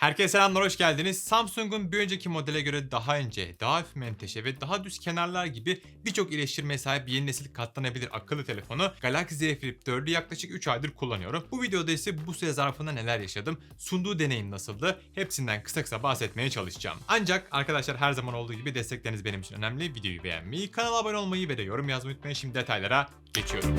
Herkese selamlar, hoş geldiniz. Samsung'un bir önceki modele göre daha ince, daha hafif menteşe ve daha düz kenarlar gibi birçok iyileştirmeye sahip yeni nesil katlanabilir akıllı telefonu Galaxy Z Flip 4'ü yaklaşık 3 aydır kullanıyorum. Bu videoda ise bu süre zarfında neler yaşadım, sunduğu deneyim nasıldı, hepsinden kısa kısa bahsetmeye çalışacağım. Ancak arkadaşlar her zaman olduğu gibi destekleriniz benim için önemli. Videoyu beğenmeyi, kanala abone olmayı ve de yorum yazmayı unutmayın. Şimdi detaylara geçiyorum.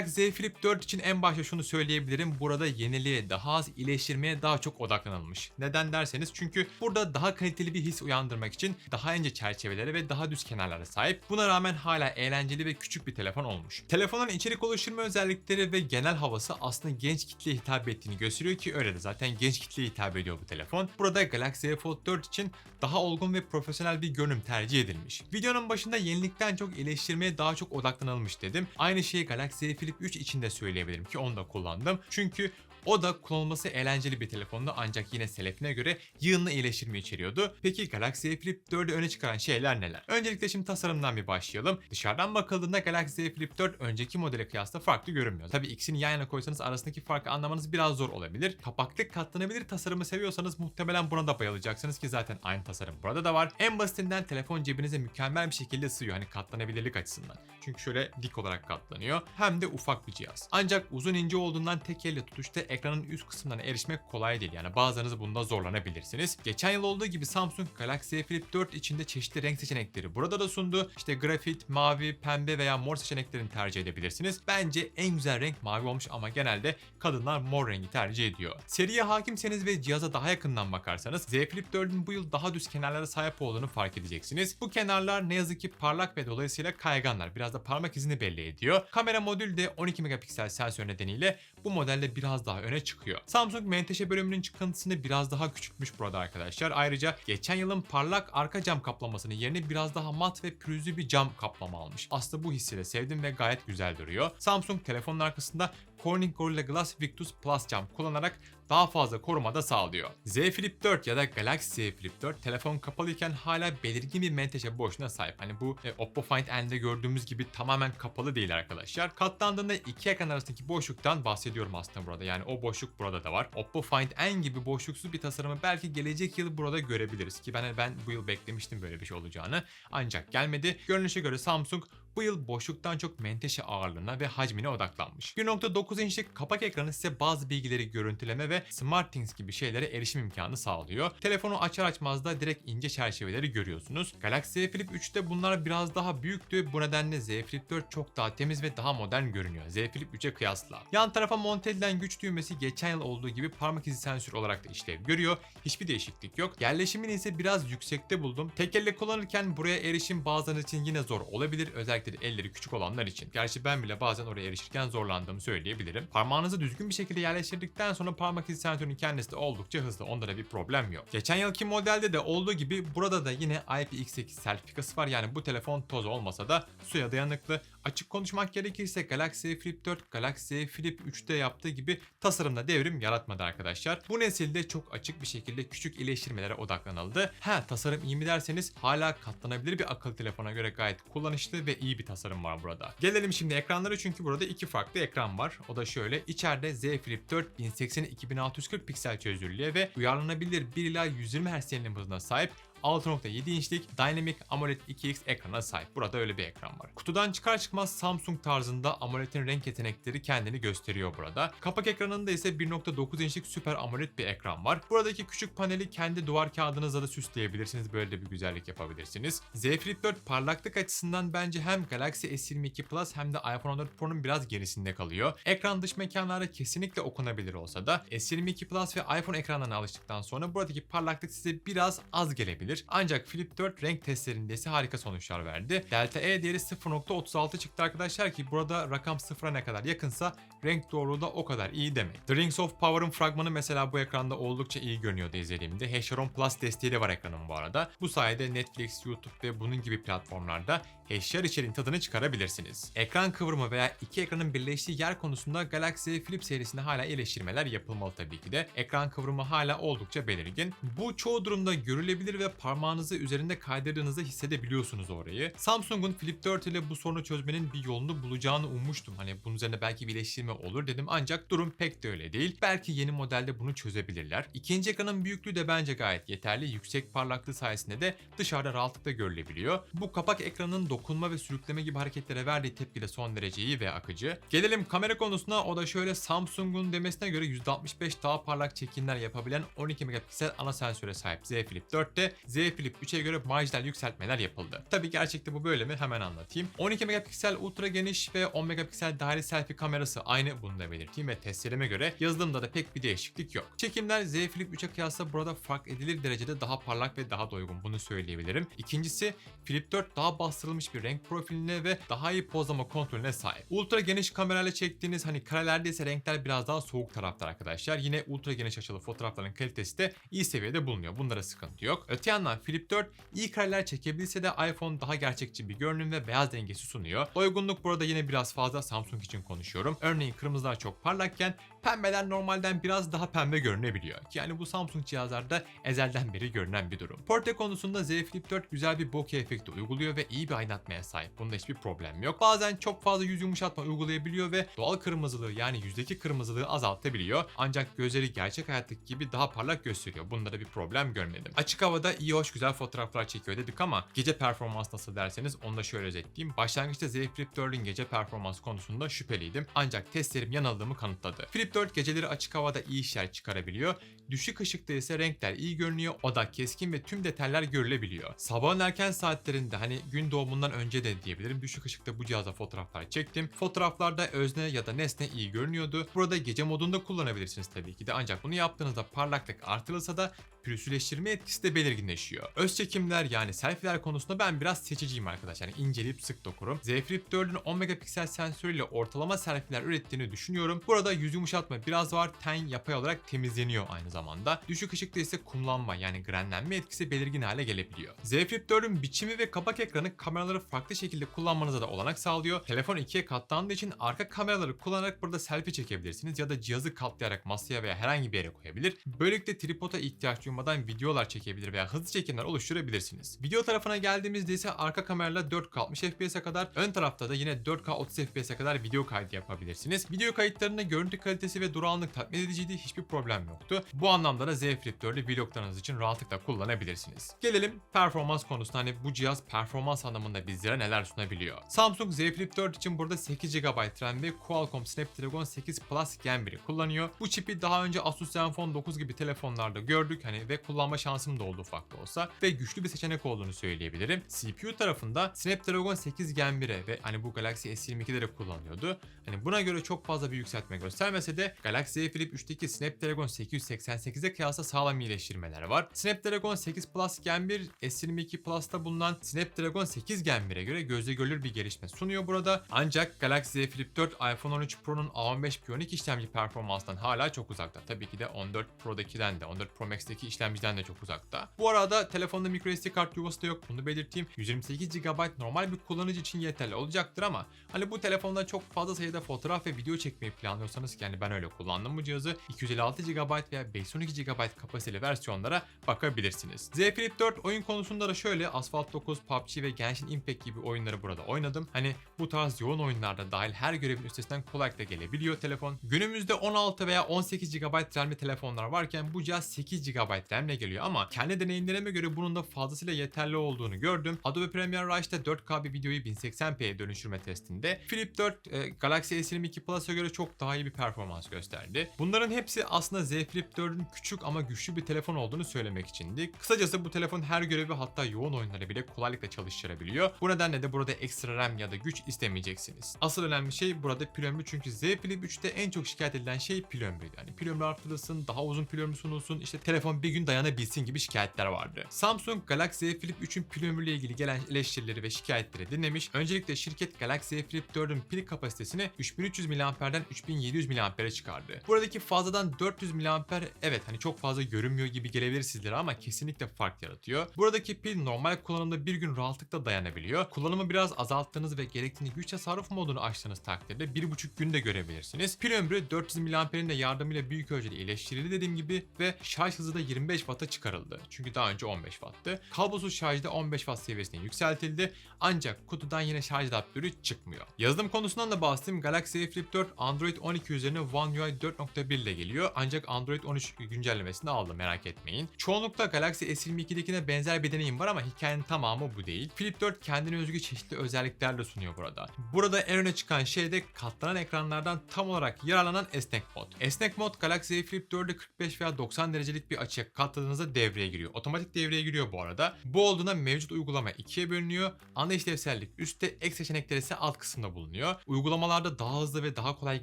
Galaxy Z Flip 4 için en başta şunu söyleyebilirim. Burada yeniliğe, daha az iyileştirmeye daha çok odaklanılmış. Neden derseniz çünkü burada daha kaliteli bir his uyandırmak için daha ince çerçevelere ve daha düz kenarlara sahip. Buna rağmen hala eğlenceli ve küçük bir telefon olmuş. Telefonun içerik oluşturma özellikleri ve genel havası aslında genç kitleye hitap ettiğini gösteriyor ki öyle de zaten genç kitleye hitap ediyor bu telefon. Burada Galaxy Fold 4 için daha olgun ve profesyonel bir görünüm tercih edilmiş. Videonun başında yenilikten çok iyileştirmeye daha çok odaklanılmış dedim. Aynı şeyi Galaxy Z Flip 3 için de söyleyebilirim ki onu da kullandım. Çünkü o da kullanılması eğlenceli bir telefondu ancak yine selefine göre yığınla iyileştirme içeriyordu. Peki Galaxy Flip 4'ü öne çıkaran şeyler neler? Öncelikle şimdi tasarımdan bir başlayalım. Dışarıdan bakıldığında Galaxy Flip 4 önceki modele kıyasla farklı görünmüyor. Tabi ikisini yan yana koysanız arasındaki farkı anlamanız biraz zor olabilir. Kapaklı katlanabilir tasarımı seviyorsanız muhtemelen buna da bayılacaksınız ki zaten aynı tasarım burada da var. En basitinden telefon cebinize mükemmel bir şekilde sığıyor hani katlanabilirlik açısından. Çünkü şöyle dik olarak katlanıyor. Hem de ufak bir cihaz. Ancak uzun ince olduğundan tek elle tutuşta ekranın üst kısımlarına erişmek kolay değil. Yani bazılarınız bunda zorlanabilirsiniz. Geçen yıl olduğu gibi Samsung Galaxy Flip 4 içinde çeşitli renk seçenekleri burada da sundu. İşte grafit, mavi, pembe veya mor seçeneklerini tercih edebilirsiniz. Bence en güzel renk mavi olmuş ama genelde kadınlar mor rengi tercih ediyor. Seriye hakimseniz ve cihaza daha yakından bakarsanız Z Flip 4'ün bu yıl daha düz kenarlara sahip olduğunu fark edeceksiniz. Bu kenarlar ne yazık ki parlak ve dolayısıyla kayganlar. Biraz da parmak izini belli ediyor. Kamera modül de 12 megapiksel sensör nedeniyle bu modelde biraz daha öne çıkıyor. Samsung menteşe bölümünün çıkıntısını biraz daha küçültmüş burada arkadaşlar. Ayrıca geçen yılın parlak arka cam kaplamasının yerine biraz daha mat ve pürüzlü bir cam kaplama almış. Aslında bu hissi de sevdim ve gayet güzel duruyor. Samsung telefonun arkasında Corning Gorilla Glass Victus Plus cam kullanarak daha fazla koruma da sağlıyor. Z Flip 4 ya da Galaxy Z Flip 4 telefon kapalıyken hala belirgin bir menteşe boşluğuna sahip. Hani bu e, Oppo Find N'de gördüğümüz gibi tamamen kapalı değil arkadaşlar. Katlandığında iki ekran arasındaki boşluktan bahsediyorum aslında burada. Yani o boşluk burada da var. Oppo Find N gibi boşluksuz bir tasarımı belki gelecek yıl burada görebiliriz ki ben ben bu yıl beklemiştim böyle bir şey olacağını. Ancak gelmedi. Görünüşe göre Samsung bu yıl boşluktan çok menteşe ağırlığına ve hacmine odaklanmış. 1.9 inçlik kapak ekranı size bazı bilgileri görüntüleme ve SmartThings gibi şeylere erişim imkanı sağlıyor. Telefonu açar açmaz da direkt ince çerçeveleri görüyorsunuz. Galaxy Z Flip 3'te bunlar biraz daha büyüktü. Bu nedenle Z Flip 4 çok daha temiz ve daha modern görünüyor. Z Flip 3'e kıyasla. Yan tarafa monte edilen güç düğmesi geçen yıl olduğu gibi parmak izi sensörü olarak da işlev görüyor. Hiçbir değişiklik yok. Yerleşimini ise biraz yüksekte buldum. Tek elle kullanırken buraya erişim bazıları için yine zor olabilir. Özellikle de elleri küçük olanlar için. Gerçi ben bile bazen oraya erişirken zorlandığımı söyleyebilirim. Parmağınızı düzgün bir şekilde yerleştirdikten sonra parmak izi sensörünün kendisi de oldukça hızlı. Onda da bir problem yok. Geçen yılki modelde de olduğu gibi burada da yine IPX8 sertifikası var. Yani bu telefon toz olmasa da suya dayanıklı. Açık konuşmak gerekirse Galaxy Flip 4, Galaxy Flip 3'te yaptığı gibi tasarımda devrim yaratmadı arkadaşlar. Bu nesilde çok açık bir şekilde küçük iyileştirmelere odaklanıldı. Ha tasarım iyi mi derseniz hala katlanabilir bir akıllı telefona göre gayet kullanışlı ve iyi bir tasarım var burada. Gelelim şimdi ekranlara çünkü burada iki farklı ekran var. O da şöyle. İçeride Z Flip 4 1080 2640 piksel çözünürlüğe ve uyarlanabilir 1 ila 120 Hz yenilim hızına sahip 6.7 inçlik Dynamic AMOLED 2X ekrana sahip. Burada öyle bir ekran var. Kutudan çıkar çıkmaz Samsung tarzında AMOLED'in renk yetenekleri kendini gösteriyor burada. Kapak ekranında ise 1.9 inçlik Super AMOLED bir ekran var. Buradaki küçük paneli kendi duvar kağıdınızla da süsleyebilirsiniz. Böyle de bir güzellik yapabilirsiniz. Z Flip 4 parlaklık açısından bence hem Galaxy S22 Plus hem de iPhone 14 Pro'nun biraz gerisinde kalıyor. Ekran dış mekanlarda kesinlikle okunabilir olsa da S22 Plus ve iPhone ekranlarına alıştıktan sonra buradaki parlaklık size biraz az gelebilir olabilir. Ancak Flip 4 renk testlerinde ise harika sonuçlar verdi. Delta E değeri 0.36 çıktı arkadaşlar ki burada rakam sıfıra ne kadar yakınsa renk doğruluğu da o kadar iyi demek. The Rings of Power'ın fragmanı mesela bu ekranda oldukça iyi görünüyordu izlediğimde. HDR10 Plus desteği de var ekranın bu arada. Bu sayede Netflix, YouTube ve bunun gibi platformlarda HDR içeriğin tadını çıkarabilirsiniz. Ekran kıvrımı veya iki ekranın birleştiği yer konusunda Galaxy Flip serisinde hala iyileştirmeler yapılmalı tabii ki de. Ekran kıvrımı hala oldukça belirgin. Bu çoğu durumda görülebilir ve parmağınızı üzerinde kaydırdığınızda hissedebiliyorsunuz orayı. Samsung'un Flip 4 ile bu sorunu çözmenin bir yolunu bulacağını ummuştum. Hani bunun üzerine belki bir iyileştirme olur dedim ancak durum pek de öyle değil. Belki yeni modelde bunu çözebilirler. İkinci ekranın büyüklüğü de bence gayet yeterli. Yüksek parlaklığı sayesinde de dışarıda rahatlıkla görülebiliyor. Bu kapak ekranının dokunma ve sürükleme gibi hareketlere verdiği tepki de son derece iyi ve akıcı. Gelelim kamera konusuna o da şöyle Samsung'un demesine göre %65 daha parlak çekimler yapabilen 12 megapiksel ana sensöre sahip Z Flip 4'te Z Flip 3'e göre marjinal yükseltmeler yapıldı. Tabi gerçekte bu böyle mi hemen anlatayım. 12 megapiksel ultra geniş ve 10 megapiksel daire selfie kamerası aynı bunu da belirteyim ve testlerime göre yazılımda da pek bir değişiklik yok. Çekimler Z Flip 3'e kıyasla burada fark edilir derecede daha parlak ve daha doygun bunu söyleyebilirim. İkincisi Flip 4 daha bastırılmış bir renk profiline ve daha iyi pozlama kontrolüne sahip. Ultra geniş kamerayla çektiğiniz hani karelerde ise renkler biraz daha soğuk taraftar arkadaşlar. Yine ultra geniş açılı fotoğrafların kalitesi de iyi seviyede bulunuyor. Bunlara sıkıntı yok. Öte yandan Flip 4 iyi kareler çekebilse de iPhone daha gerçekçi bir görünüm ve beyaz dengesi sunuyor. Doygunluk burada yine biraz fazla Samsung için konuşuyorum. Örneğin kırmızılar çok parlakken pembeler normalden biraz daha pembe görünebiliyor. Yani bu Samsung cihazlarda ezelden beri görünen bir durum. Portre konusunda Z Flip 4 güzel bir bokeh efekti uyguluyor ve iyi bir aydınlatmaya sahip. Bunda hiçbir problem yok. Bazen çok fazla yüz yumuşatma uygulayabiliyor ve doğal kırmızılığı yani yüzdeki kırmızılığı azaltabiliyor. Ancak gözleri gerçek hayattaki gibi daha parlak gösteriyor. Bunda da bir problem görmedim. Açık havada iyi hoş güzel fotoğraflar çekiyor dedik ama gece performans nasıl derseniz onu da şöyle özetleyeyim. Başlangıçta Z Flip 4'ün gece performans konusunda şüpheliydim. Ancak testlerim yanıldığımı kanıtladı. Flip 4 geceleri açık havada iyi işler çıkarabiliyor. Düşük ışıkta ise renkler iyi görünüyor, odak keskin ve tüm detaylar görülebiliyor. Sabahın erken saatlerinde hani gün doğumundan önce de diyebilirim düşük ışıkta bu cihazda fotoğraflar çektim. Fotoğraflarda özne ya da nesne iyi görünüyordu. Burada gece modunda kullanabilirsiniz tabii ki de ancak bunu yaptığınızda parlaklık artırılsa da pürüzsüleştirme etkisi de belirginleşiyor. Öz çekimler yani selfie'ler konusunda ben biraz seçiciyim arkadaşlar. Yani inceleyip sık dokurum. Z Flip 4'ün 10 megapiksel sensörüyle ortalama selfie'ler ürettiğini düşünüyorum. Burada yüz yumuşatma biraz var. Ten yapay olarak temizleniyor aynı zamanda. Düşük ışıkta ise kumlanma yani grenlenme etkisi belirgin hale gelebiliyor. Z Flip 4'ün biçimi ve kapak ekranı kameraları farklı şekilde kullanmanıza da olanak sağlıyor. Telefon ikiye katlandığı için arka kameraları kullanarak burada selfie çekebilirsiniz ya da cihazı katlayarak masaya veya herhangi bir yere koyabilir. Böylelikle tripoda ihtiyaç duymadan videolar çekebilir veya hızlı çekimler oluşturabilirsiniz. Video tarafına geldiğimizde ise arka kamerayla 4K 60 FPS'e kadar, ön tarafta da yine 4K 30 FPS'e kadar video kaydı yapabilirsiniz. Video kayıtlarında görüntü kalitesi ve durağanlık tatmin ediciydi, hiçbir problem yoktu. Bu anlamda da Z Flip 4'ü vloglarınız için rahatlıkla kullanabilirsiniz. Gelelim performans konusuna hani bu cihaz performans anlamında bizlere neler sunabiliyor. Samsung Z Flip 4 için burada 8 GB RAM ve Qualcomm Snapdragon 8 Plus Gen 1'i kullanıyor. Bu çipi daha önce Asus Zenfone 9 gibi telefonlarda gördük hani ve kullanma şansım da oldu ufak da olsa ve güçlü bir seçenek olduğunu söyleyebilirim. CPU tarafında Snapdragon 8 Gen 1'e ve hani bu Galaxy S22'de de kullanıyordu. Hani buna göre çok fazla bir yükseltme göstermese de Galaxy Z Flip 3'teki Snapdragon 888'e kıyasla sağlam iyileştirmeler var. Snapdragon 8 Plus Gen 1 S22 Plus'ta bulunan Snapdragon 8 Gen 1'e göre gözle görülür bir gelişme sunuyor burada. Ancak Galaxy Z Flip 4 iPhone 13 Pro'nun A15 Bionic işlemci performanstan hala çok uzakta. Tabii ki de 14 Pro'dakinden de 14 Pro Max'teki işlemciden de çok uzakta. Bu arada telefonda microSD kart yuvası da yok bunu belirteyim. 128 GB normal bir kullanıcı için yeterli olacaktır ama hani bu telefonda çok fazla sayıda fotoğraf ve video çekmeyi planlıyorsanız yani ben öyle kullandım bu cihazı 256 GB veya 512 GB kapasiteli versiyonlara bakabilirsiniz. Z Flip 4 oyun konusunda da şöyle Asphalt 9, PUBG ve Genshin Impact gibi oyunları burada oynadım. Hani bu tarz yoğun oyunlarda dahil her görevin üstesinden kolaylıkla gelebiliyor telefon. Günümüzde 16 veya 18 GB RAM'li telefonlar varken bu cihaz 8 GB RAM'le geliyor ama kendi deneyimlerime göre bunun da fazlasıyla yeterli olduğunu gördüm. Adobe Premiere Rush'ta 4K bir videoyu 1080p'ye dönüştürme testinde Flip 4 e, Galaxy S22 Plus'a göre çok daha iyi bir performans gösterdi. Bunların hepsi aslında Z Flip 4'ün küçük ama güçlü bir telefon olduğunu söylemek içindi. Kısacası bu telefon her görevi hatta yoğun oyunları bile kolaylıkla çalıştırabiliyor. Bu nedenle de burada ekstra RAM ya da güç istemeyeceksiniz. Asıl önemli şey burada pil ömrü çünkü Z Flip 3'te en çok şikayet edilen şey pil ömrüydü. Yani pil ömrü artırılsın, daha uzun pil ömrü sunulsun, işte telefon bir 20 gün dayanabilsin gibi şikayetler vardı. Samsung Galaxy Flip 3'ün pil ömrüyle ilgili gelen eleştirileri ve şikayetleri dinlemiş. Öncelikle şirket Galaxy Flip 4'ün pil kapasitesini 3300 mAh'den 3700 mAh'e çıkardı. Buradaki fazladan 400 mAh evet hani çok fazla görünmüyor gibi gelebilir sizlere ama kesinlikle fark yaratıyor. Buradaki pil normal kullanımda bir gün rahatlıkla dayanabiliyor. Kullanımı biraz azalttığınız ve gerektiğinde güç tasarruf modunu açtığınız takdirde 1,5 günde görebilirsiniz. Pil ömrü 400 mAh'in de yardımıyla büyük ölçüde iyileştirildi dediğim gibi ve şarj hızı da 25 Watt'a çıkarıldı. Çünkü daha önce 15 Watt'tı. Kablosuz şarjda 15 Watt seviyesine yükseltildi. Ancak kutudan yine şarj adaptörü çıkmıyor. Yazılım konusundan da bahsedeyim. Galaxy Flip 4 Android 12 üzerine One UI 4.1 ile geliyor. Ancak Android 13 güncellemesini aldı merak etmeyin. Çoğunlukla Galaxy S22'dekine benzer bir deneyim var ama hikayenin tamamı bu değil. Flip 4 kendine özgü çeşitli özellikler de sunuyor burada. Burada en öne çıkan şey de katlanan ekranlardan tam olarak yararlanan esnek mod. Esnek mod Galaxy Flip 4'ü 45 veya 90 derecelik bir açıya katladığınızda devreye giriyor. Otomatik devreye giriyor bu arada. Bu olduğunda mevcut uygulama ikiye bölünüyor. Ana işlevsellik üstte, ek seçenekler ise alt kısımda bulunuyor. Uygulamalarda daha hızlı ve daha kolay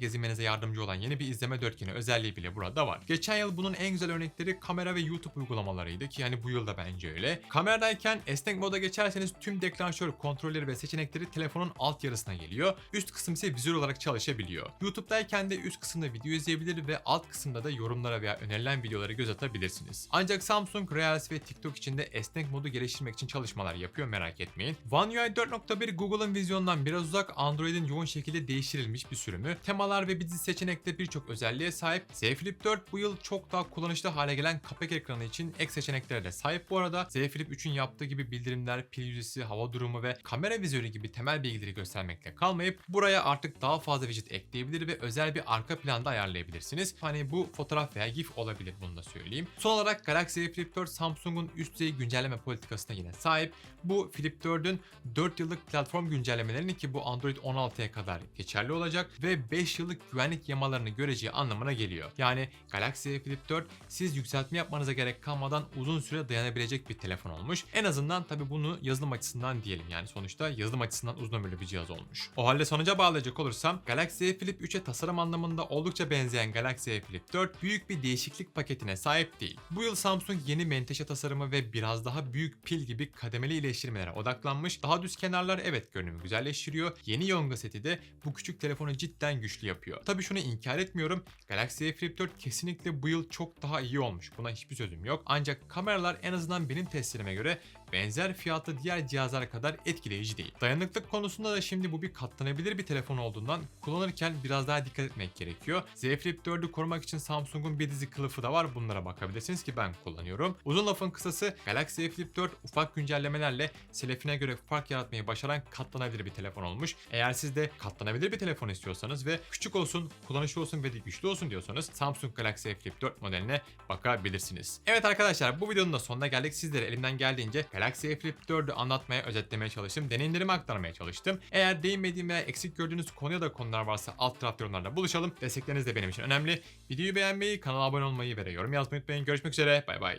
gezinmenize yardımcı olan yeni bir izleme dörtgeni özelliği bile burada var. Geçen yıl bunun en güzel örnekleri kamera ve YouTube uygulamalarıydı ki yani bu yıl da bence öyle. Kameradayken esnek moda geçerseniz tüm deklanşör kontrolleri ve seçenekleri telefonun alt yarısına geliyor. Üst kısım ise vizör olarak çalışabiliyor. YouTube'dayken de üst kısımda video izleyebilir ve alt kısımda da yorumlara veya önerilen videolara göz atabilirsiniz. Ancak Samsung Reels ve TikTok için de esnek modu geliştirmek için çalışmalar yapıyor merak etmeyin. One UI 4.1 Google'ın vizyonundan biraz uzak Android'in yoğun şekilde değiştirilmiş bir sürümü. Temalar ve dizi seçenekte birçok özelliğe sahip. Z Flip 4 bu yıl çok daha kullanışlı hale gelen kapak ekranı için ek seçeneklere de sahip bu arada. Z Flip 3'ün yaptığı gibi bildirimler, pil yüzdesi, hava durumu ve kamera vizörü gibi temel bilgileri göstermekle kalmayıp buraya artık daha fazla widget ekleyebilir ve özel bir arka planda ayarlayabilirsiniz. Hani bu fotoğraf veya GIF olabilir bunu da söyleyeyim. Son olarak Galaxy Z Flip 4 Samsung'un üst düzey güncelleme politikasına yine sahip. Bu Flip 4'ün 4 yıllık platform güncellemelerini ki bu Android 16'ya kadar geçerli olacak ve 5 yıllık güvenlik yamalarını göreceği anlamına geliyor. Yani Galaxy Flip 4 siz yükseltme yapmanıza gerek kalmadan uzun süre dayanabilecek bir telefon olmuş. En azından tabi bunu yazılım açısından diyelim yani sonuçta yazılım açısından uzun ömürlü bir cihaz olmuş. O halde sonuca bağlayacak olursam Galaxy Flip 3'e tasarım anlamında oldukça benzeyen Galaxy Flip 4 büyük bir değişiklik paketine sahip değil. Bu yıl Samsung yeni menteşe tasarımı ve biraz daha büyük pil gibi kademeli iyileştirmelere odaklanmış. Daha düz kenarlar evet görünümü güzelleştiriyor. Yeni Yonga seti de bu küçük telefonu cidden güçlü yapıyor. Tabi şunu inkar etmiyorum. Galaxy Flip 4 kesinlikle bu yıl çok daha iyi olmuş. Buna hiçbir sözüm yok. Ancak kameralar en azından benim testlerime göre benzer fiyatlı diğer cihazlara kadar etkileyici değil. Dayanıklık konusunda da şimdi bu bir katlanabilir bir telefon olduğundan kullanırken biraz daha dikkat etmek gerekiyor. Z Flip 4'ü korumak için Samsung'un bir dizi kılıfı da var. Bunlara bakabilirsiniz ki ben kullanıyorum. Uzun lafın kısası Galaxy Z Flip 4 ufak güncellemelerle selefine göre fark yaratmayı başaran katlanabilir bir telefon olmuş. Eğer siz de katlanabilir bir telefon istiyorsanız ve küçük olsun, kullanışlı olsun ve güçlü olsun diyorsanız Samsung Galaxy Z Flip 4 modeline bakabilirsiniz. Evet arkadaşlar bu videonun da sonuna geldik. Sizlere elimden geldiğince Galaxy Flip 4'ü anlatmaya, özetlemeye çalıştım. Deneyimlerimi aktarmaya çalıştım. Eğer değinmediğim veya eksik gördüğünüz konu ya da konular varsa alt tarafta yorumlarda buluşalım. Destekleriniz de benim için önemli. Videoyu beğenmeyi, kanala abone olmayı ve yorum yazmayı unutmayın. Görüşmek üzere. Bay bay.